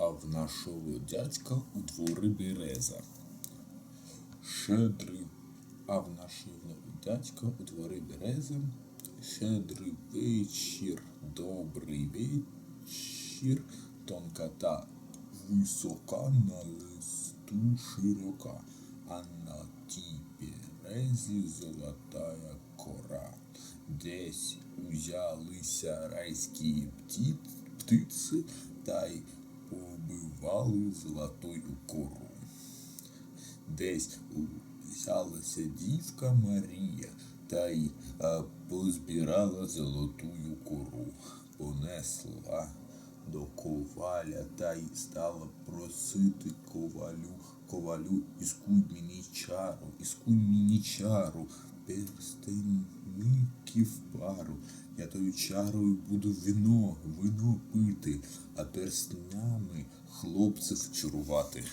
а в нашого дядька у дворі береза. Щедрий, а в нашого дядька у дворі береза. Щедрий вечір, добрий вечір, тонкота висока на листу широка, а на тій березі золотая кора. Десь узялися райські птиці та й побивали золотою кору. Десь взялася дівка Марія та й позбирала золотую кору, понесла до коваля та й стала просити ковалю, ковалю, іскуй мені чару, іскуй мені чару, перстенників пару. Я тою чарою буду вино, вино пити, а перстнями хлопців чарувати.